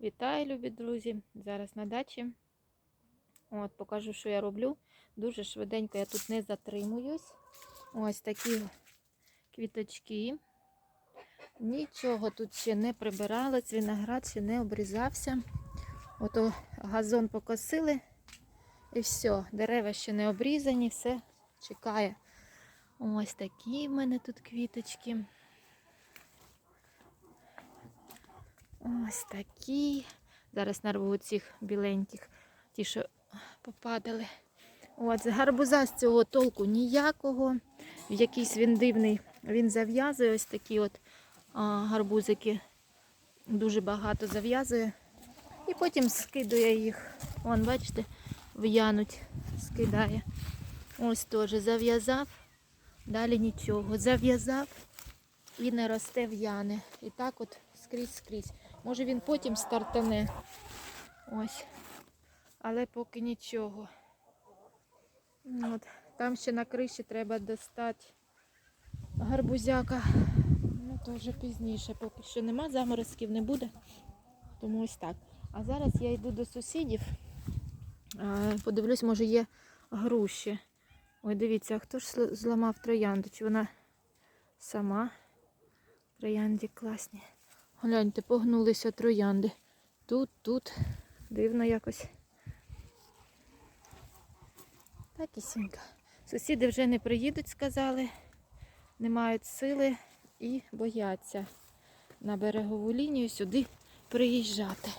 Вітаю, любі друзі! Зараз на дачі. От, покажу, що я роблю. Дуже швиденько я тут не затримуюсь. Ось такі квіточки. Нічого тут ще не прибиралось, виноград ще не обрізався. Ото газон покосили і все. Дерева ще не обрізані, все чекає. Ось такі в мене тут квіточки. Ось такі. Зараз нарву цих біленьких, ті, що попадали. От, з гарбуза з цього толку ніякого. Якийсь він дивний. Він зав'язує ось такі от а, гарбузики. Дуже багато зав'язує. І потім скидує їх. Вон, бачите, в'януть, скидає. Ось теж зав'язав, далі нічого. Зав'язав і не росте в'яне. І так от скрізь скрізь. Може він потім стартане. Ось. Але поки нічого. От. Там ще на криші треба достати гарбузяка. Ну, то вже пізніше, поки що нема, заморозків не буде. Тому ось так. А зараз я йду до сусідів. Подивлюсь, може є груші. Ой, дивіться, а хто ж зламав троянду? Чи вона сама? Троянди класні. Гляньте, погнулися троянди. Тут, тут. Дивно якось. Так і сінька. Сусіди вже не приїдуть, сказали. Не мають сили і бояться на берегову лінію сюди приїжджати.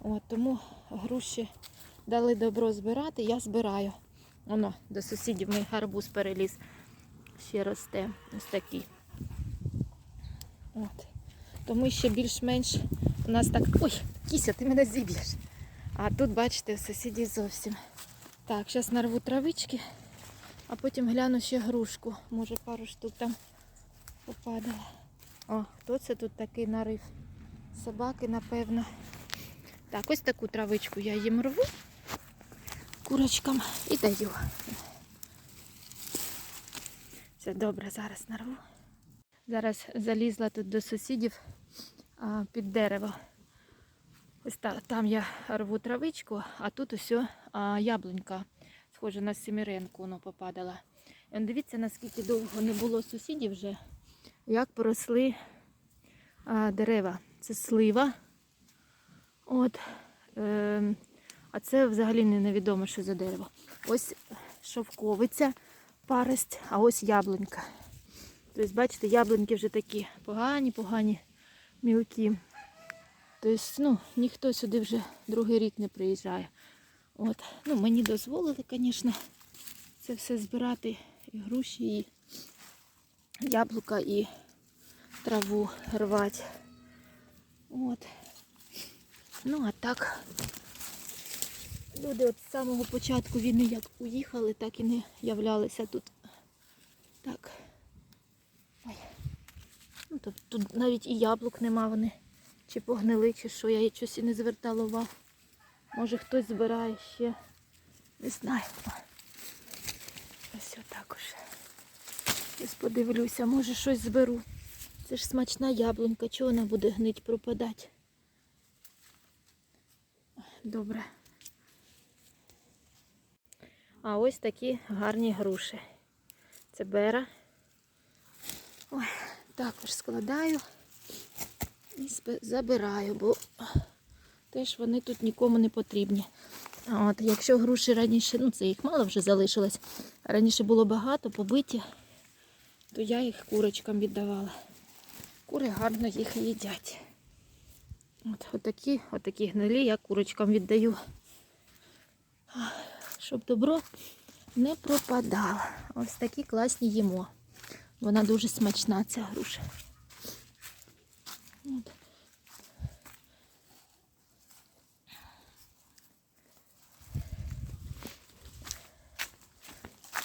От, тому груші дали добро збирати, я збираю. Воно, до сусідів мій гарбуз переліз. Ще росте. Ось такий. От. Тому ще більш-менш у нас так. Ой, кіся, ти мене зіб'єш. А тут, бачите, у сусідів зовсім. Так, зараз нарву травички, а потім гляну ще грушку. Може пару штук там попадало. О, хто це тут такий нарив? Собаки, напевно. Так, ось таку травичку я їм рву курочкам і даю. Це добре, зараз нарву. Зараз залізла тут до сусідів а, під дерево. Ось та, там я рву травичку, а тут усе а, яблунька. Схоже на семіренку воно попадала. І дивіться, наскільки довго не було сусідів вже, як поросли а, дерева. Це слива. От. Е, а це взагалі не невідомо, що за дерево. Ось шовковиця, парость, а ось яблунька. Тобто, бачите, яблуньки вже такі погані, погані, мілкі. Тобто, ну, ніхто сюди вже другий рік не приїжджає. От. Ну, мені дозволили, звісно, це все збирати. І груші, і яблука, і траву рвати. От. Ну, а так, люди от з самого початку війни як уїхали, так і не являлися тут. Так. Ну, тут, тут навіть і яблук нема вони. Чи погнили, чи що, я її щось і не звертала увагу. Може хтось збирає ще. Не знаю. Ось отак уже. Ось подивлюся, може щось зберу. Це ж смачна яблунька, чого вона буде гнить пропадати? Добре. А ось такі гарні груші. Це бера. Ой, також складаю і забираю, бо теж вони тут нікому не потрібні. От, якщо груші раніше, ну це їх мало вже залишилось, раніше було багато, побиті, то я їх курочкам віддавала. Кури гарно їх їдять. От, отакі, отакі гнилі я курочкам віддаю. Щоб добро не пропадало. Ось такі класні їмо. Вона дуже смачна, ця груша.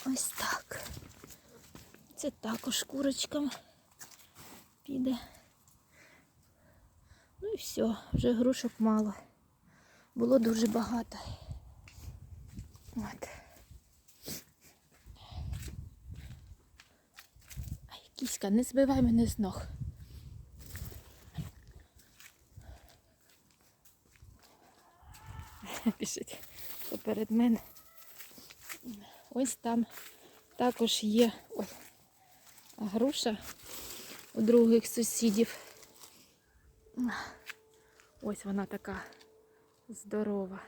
Ось так. Це також курочкам піде. Ну і все, вже грушок мало. Було дуже багато. От. Ай, не збивай мене з ног. біжить поперед мене. Ось там також є ой, груша у других сусідів. Ось вона така здорова.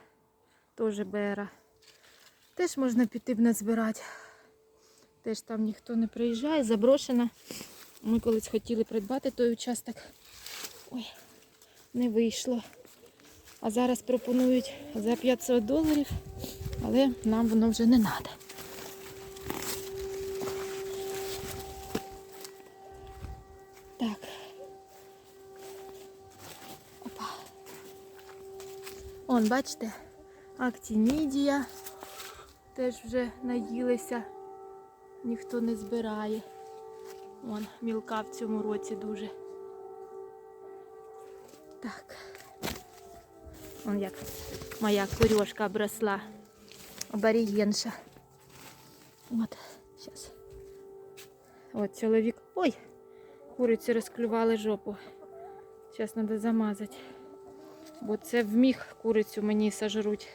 Теж бера. Теж можна піти б назбирати. Теж там ніхто не приїжджає, заброшена. Ми колись хотіли придбати той участок. Ой, не вийшло. А зараз пропонують за 500 доларів, але нам воно вже не треба. Так. Опа. Он, бачите, актінідія. Теж вже наїлися. Ніхто не збирає. Вон, мілка в цьому році дуже. Так. Вон як моя курьошка обросла. Аборігенша. От, зараз. От чоловік. Ой! Куриці розклювали жопу. Зараз треба замазати. Бо це вміг курицю мені сожруть.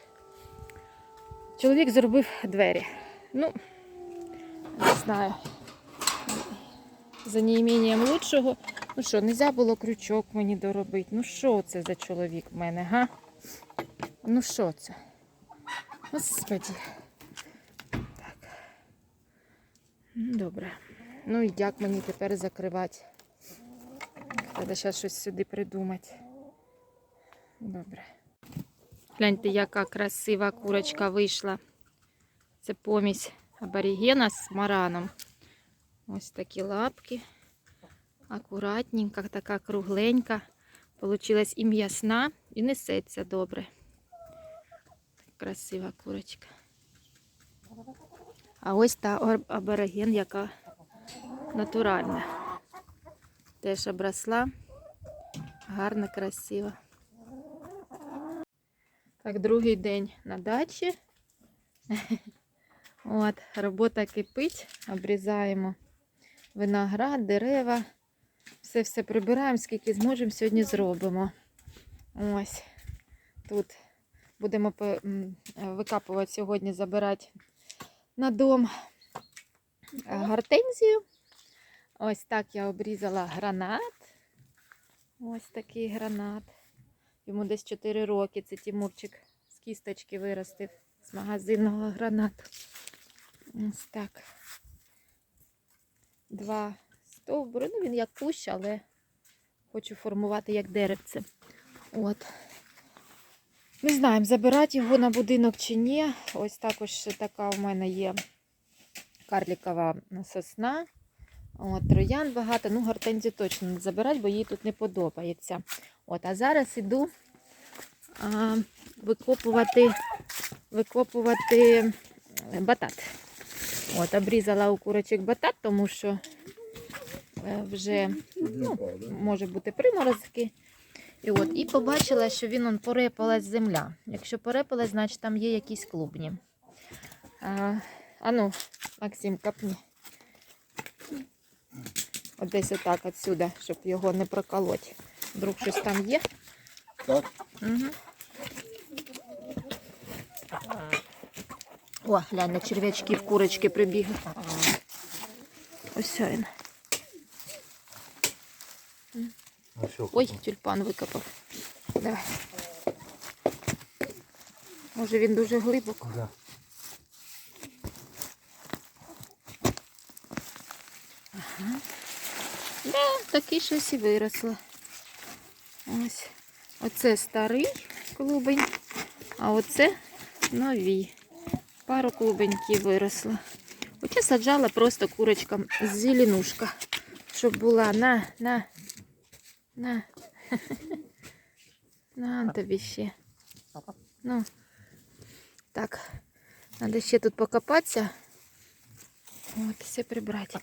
Чоловік зробив двері. Ну, знаю. За неімінням лучшого. Ну що, не можна було крючок мені доробити. Ну що це за чоловік в мене, га? Ну що це? Господи. Так. Ну, Добре. Ну і як мені тепер закривати? Треба зараз щось сюди придумати. Добре. Гляньте, яка красива курочка вийшла. Це помість аборігена з мараном. Ось такі лапки. Акуратненька, така кругленька. Получилась і м'ясна, і несеться добре. Красива курочка. А ось та абориген, яка натуральна. Теж обросла. Гарна, красива. Так, другий день на дачі. От, робота кипить, обрізаємо виноград, дерева. Все все прибираємо, скільки зможемо, сьогодні зробимо. Ось тут будемо викапувати сьогодні, забирати на дом е, гортензію. Ось так я обрізала гранат. Ось такий гранат. Йому десь 4 роки. Це Тимурчик з кісточки виростив з магазинного гранату. Ось так. Два стовбури. Ну, він як кущ, але хочу формувати як деревце. От. Не знаємо, забирати його на будинок чи ні. Ось також така у мене є карлікова сосна. От, троян багато. Ну, гортензію точно не забирати, бо їй тут не подобається. От, а зараз іду а, викопувати, викопувати батат. От, обрізала у курочок батат, тому що е, вже ну, може бути приморозки. І, от, і побачила, що він он порепалась земля. Якщо порепалась, значить там є якісь клубні. А, а ну, Максим, капні. От десь отак отсюда, щоб його не проколоть. Вдруг щось там є. Так? Угу. О, глянь, на черв'ячки в курочки прибігли. Ось він. Ой, тюльпан викопав. Давай. Може він дуже глибоко. Да. Да, такі щось і виросло. Ось. Оце старий клубень, а оце нові. Пару клубеньків виросло. Оце саджала просто курочкам зеленушка, щоб була на, на, на. На тобі ще. Ну, так, треба ще тут покопатися. От, все прибрати.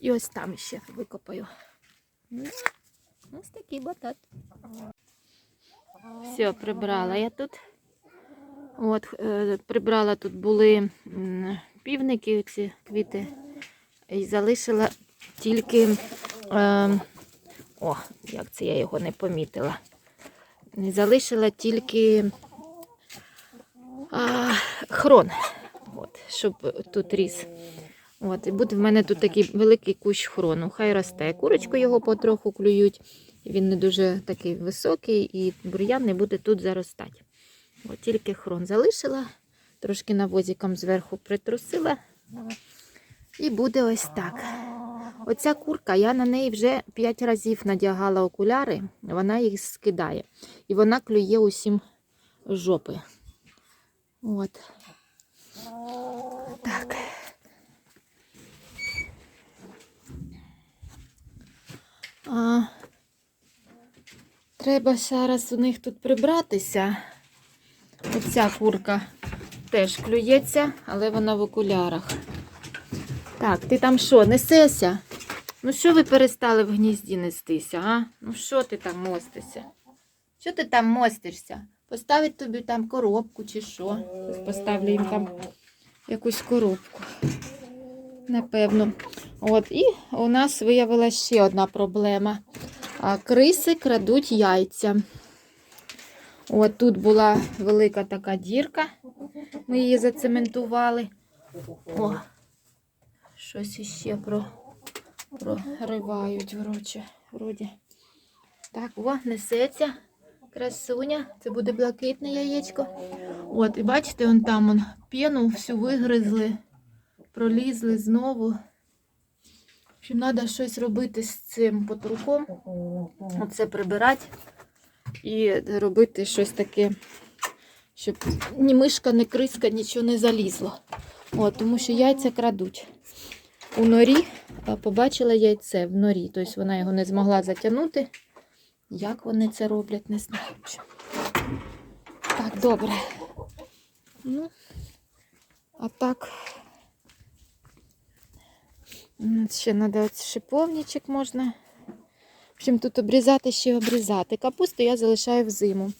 І ось там ще викопаю. Ну, Ось такий батат. Все, прибрала я тут. От, е, прибрала тут були півники, ці квіти. І залишила тільки. Е, о, як це я його не помітила. Залишила тільки а, хрон, от, щоб тут ріс. От, і буде в мене тут такий великий кущ хрону. Хай росте. Курочку його потроху клюють. Він не дуже такий високий, і бур'ян не буде тут заростати. От тільки хрон залишила, трошки навозиком зверху притрусила. І буде ось так. Оця курка, я на неї вже 5 разів надягала окуляри, вона їх скидає. І вона клює усім жопи. От. Так. А, треба зараз у них тут прибратися. Оця курка теж клюється, але вона в окулярах. Так, ти там що, несешся? Ну що ви перестали в гнізді нестися, а? Ну що ти там мостишся? Що ти там мостишся? Поставить тобі там коробку чи що? Поставлю їм там якусь коробку. Напевно. От, і у нас виявилася ще одна проблема. Криси крадуть яйця. От тут була велика така дірка. Ми її зацементували. О, щось іще про, проривають, вроче, вроді. Так, о, несеться. Красуня. Це буде блакитне яєчко. От, і бачите, он там он, пену всю вигризли, пролізли знову. В треба щось робити з цим потруком. Оце прибирати і робити щось таке, щоб ні мишка, ні криска, нічого не залізло. От, тому що яйця крадуть. У норі побачила яйце в норі, тобто вона його не змогла затягнути. Як вони це роблять, не знаю. Так, добре. Ну, а так. Ще треба шиповничок можна. Общем, тут обрізати ще обрізати. Капусту я залишаю в зиму.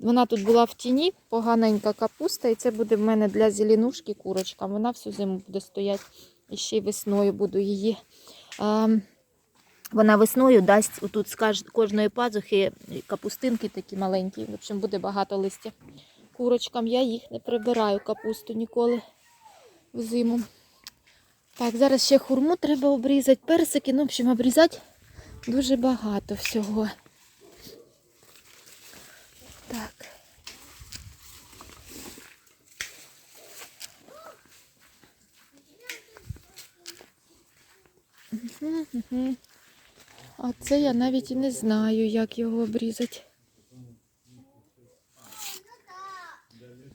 Вона тут була в тіні, поганенька капуста, і це буде в мене для зеленушки курочкам. Вона всю зиму буде стояти. І ще й весною буду її. А, вона весною дасть отут з кожної пазухи капустинки такі маленькі. В общем, буде багато листя. Курочкам я їх не прибираю капусту ніколи в зиму. Так, зараз ще хурму треба обрізати, персики, ну, в общем, обрізати дуже багато всього. Так. А це я навіть і не знаю, як його обрізати.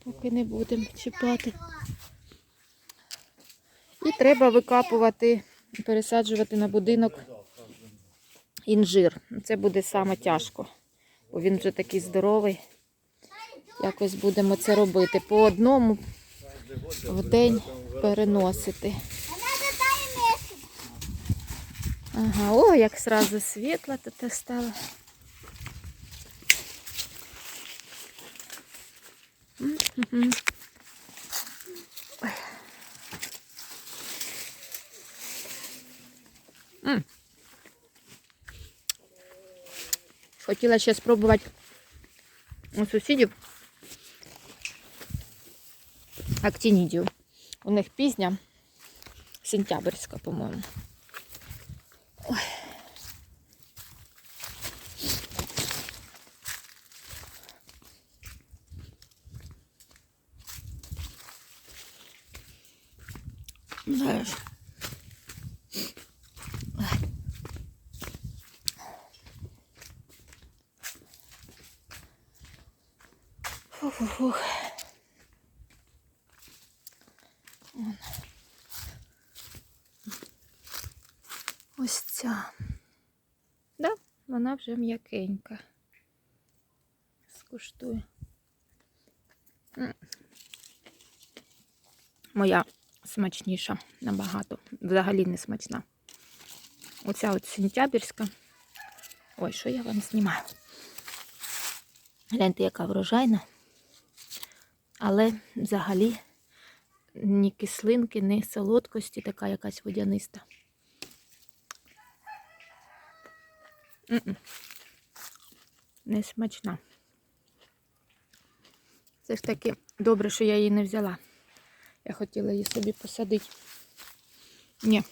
Поки не будемо чіпати. І треба викапувати, пересаджувати на будинок інжир. Це буде саме тяжко, бо він вже такий здоровий. Якось будемо це робити. По одному в день переносити. Ага, о, як сразу світло тут стало. М. Хотіла ще спробувати у сусідів актинідію. У них пізня, сентябрьська, по-моєму. Знаєш. Фух-фух-фух. Вон. Ось ця. Да, вона вже м'якенька. Скуштую. Моя смачніша набагато. Взагалі не смачна. Оця от сентябрьська. Ой, що я вам знімаю? Гляньте, яка врожайна. Але взагалі ні кислинки, ні солодкості, така якась водяниста. Не смачна. Все ж таки Добре, що я її не взяла. Я хотіла її собі посадити. Ні.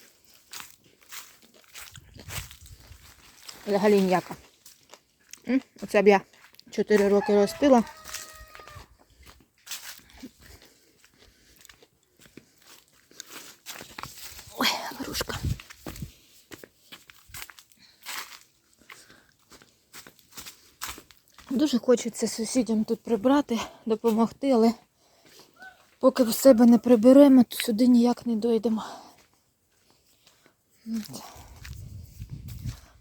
Взагалі ніяка. Оце б я 4 роки ростила. Ой, грушка. Дуже хочеться сусідям тут прибрати, допомогти, але поки в себе не приберемо, то сюди ніяк не дойдемо.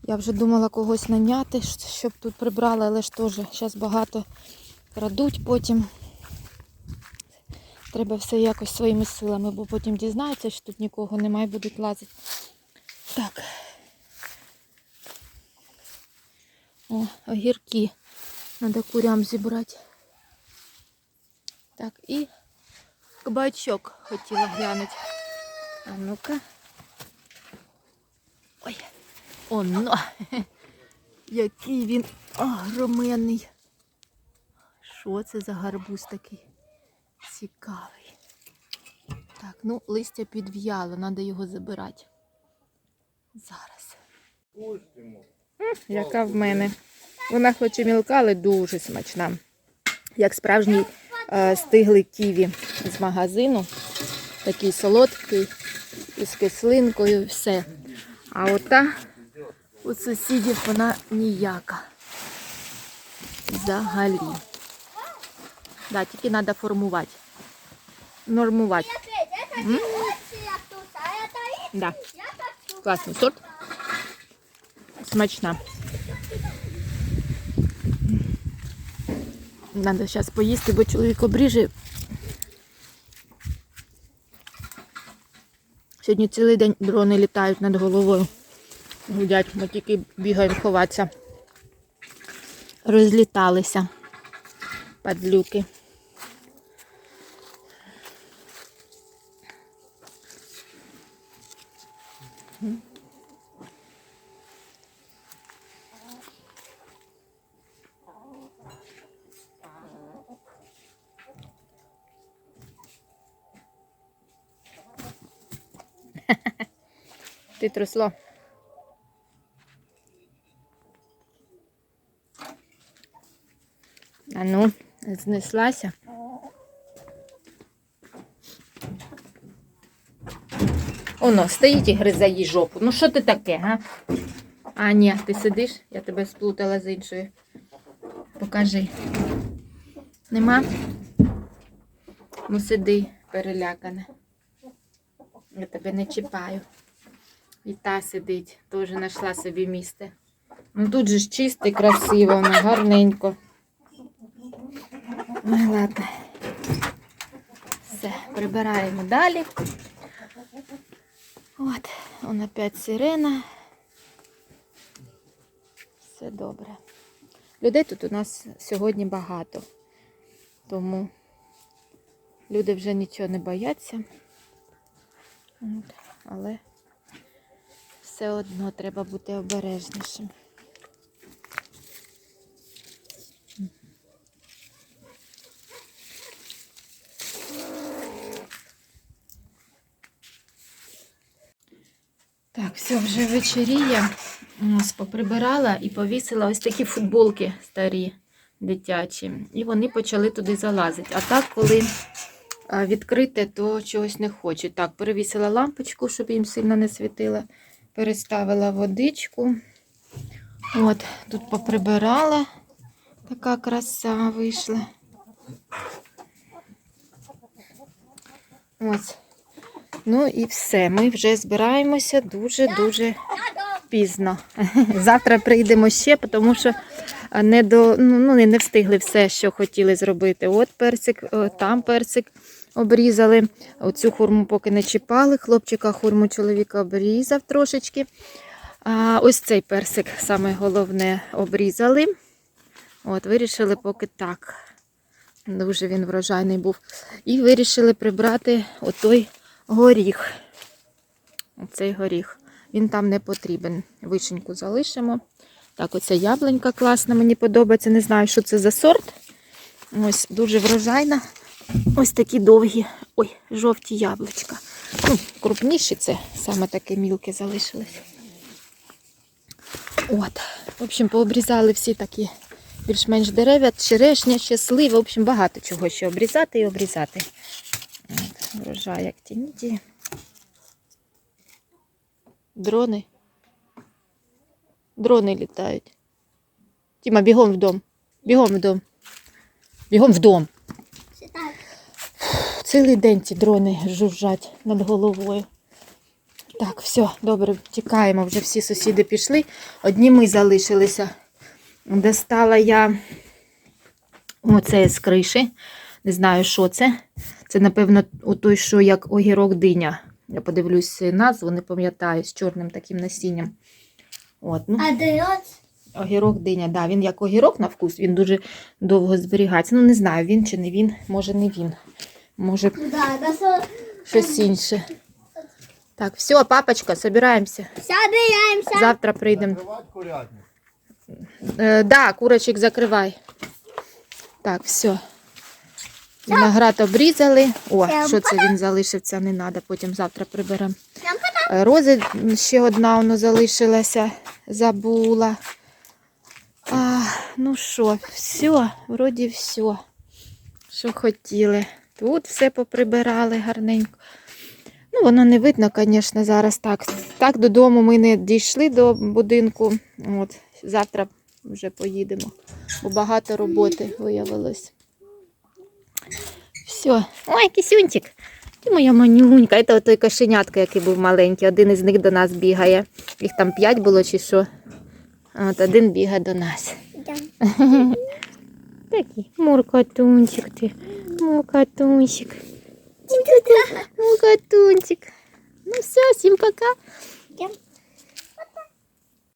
Я вже думала когось наняти, щоб тут прибрали, але ж теж зараз багато крадуть потім. Треба все якось своїми силами, бо потім дізнаються, що тут нікого немає, будуть лазити. Так. О, огірки. Надо курям зібрати. Так, і кабачок хотіла глянути. А ну-ка. Ой, оно. Який він огроменний. Що це за гарбуз такий? Цікавий. Так, ну, листя підв'яло, треба його забирати. Зараз. Яка в мене. Вона хоч і мілка, але дуже смачна. Як справжній е, стиглий ківі з магазину. Такий солодкий, із кислинкою, все. А ота у сусідів вона ніяка. Взагалі. Да, тільки треба формувати. Нормувати. М? Да. Класний сорт. Смачна. Надо зараз поїсти, бо чоловік обріже. Сьогодні цілий день дрони літають над головою. Гудять, ми тільки бігаємо ховатися. Розліталися. Падлюки. Ти трясло. А ну, знеслася. Оно, стоїть і гризе їй жопу. Ну що ти таке, га? А, ні, ти сидиш, я тебе сплутала з іншою. Покажи. Нема? Ну сиди, перелякана. Я тебе не чіпаю. І та сидить, теж знайшла собі місце. Ну тут же ж чисто і красиво, воно гарненько. Ой, ладно. Все, прибираємо далі. От, он опять сирена. Все добре. Людей тут у нас сьогодні багато. Тому люди вже нічого не бояться. От, але все одно треба бути обережнішим. Так, все, вже вечеріє. Ось поприбирала і повісила ось такі футболки старі, дитячі. І вони почали туди залазити. А так, коли відкрите, то чогось не хочуть. Так, перевісила лампочку, щоб їм сильно не світило. Переставила водичку. От, тут поприбирала. Така краса вийшла. Ось. Ну і все. Ми вже збираємося дуже-дуже пізно. Завтра прийдемо ще, тому що не до, ну, ну, не встигли все, що хотіли зробити. От персик, там персик обрізали. Оцю хурму поки не чіпали. Хлопчика хурму чоловіка обрізав трошечки. А ось цей персик, саме головне, обрізали. От, вирішили поки так. Дуже він врожайний був. І вирішили прибрати отой горіх. Оцей горіх. Він там не потрібен. Вишеньку залишимо. Так, оця яблунька класна, мені подобається. Не знаю, що це за сорт. Ось дуже врожайна. Ось такі довгі, ой, жовті яблучка. Ну, крупніші це саме таке мілке залишилось. От. В общем, пообрізали всі такі більш-менш дерева, черешня, щасливі. В общем, багато чого ще обрізати і обрізати. Врожай як тініті. Дрони. Дрони літають. Тіма, бігом в дом. Бігом в дом. Бігом в дом. Цілий день ці дрони жужжать над головою. Так, все, добре, тікаємо. Вже всі сусіди пішли. Одні ми залишилися. Достала я оце з криші. Не знаю, що це. Це, напевно, той, що як огірок диня. Я подивлюсь назву, не пам'ятаю, з чорним таким насінням. От, ну, А дають? огірок диня, да, він як огірок на вкус, він дуже довго зберігається. Ну, не знаю, він чи не він, може не він. Може Да, да, со... щось інше. Так, все, папочка, собираємося. Сядаємося. Завтра прийдемо. Закривати курятник. Е, да, курочек закривай. Так, все. Виноград обрізали. О, що це він залишився, не треба, потім завтра приберемо. Е, Рози ще одна воно залишилася, забула. А, ну що, все, вроді все, що хотіли. Тут все поприбирали гарненько. Ну, воно не видно, звісно, зараз так. Так додому ми не дійшли до будинку. От, завтра вже поїдемо, бо багато роботи виявилось. Все. Ой, кисюнчик. Ти моя манюнька. Це той кошенятка, який був маленький. Один із них до нас бігає. Їх там п'ять було чи що. От один бігає до нас. Такий муркатунчик ти. Муркатунчик. котунчик. Ну все, всем пока.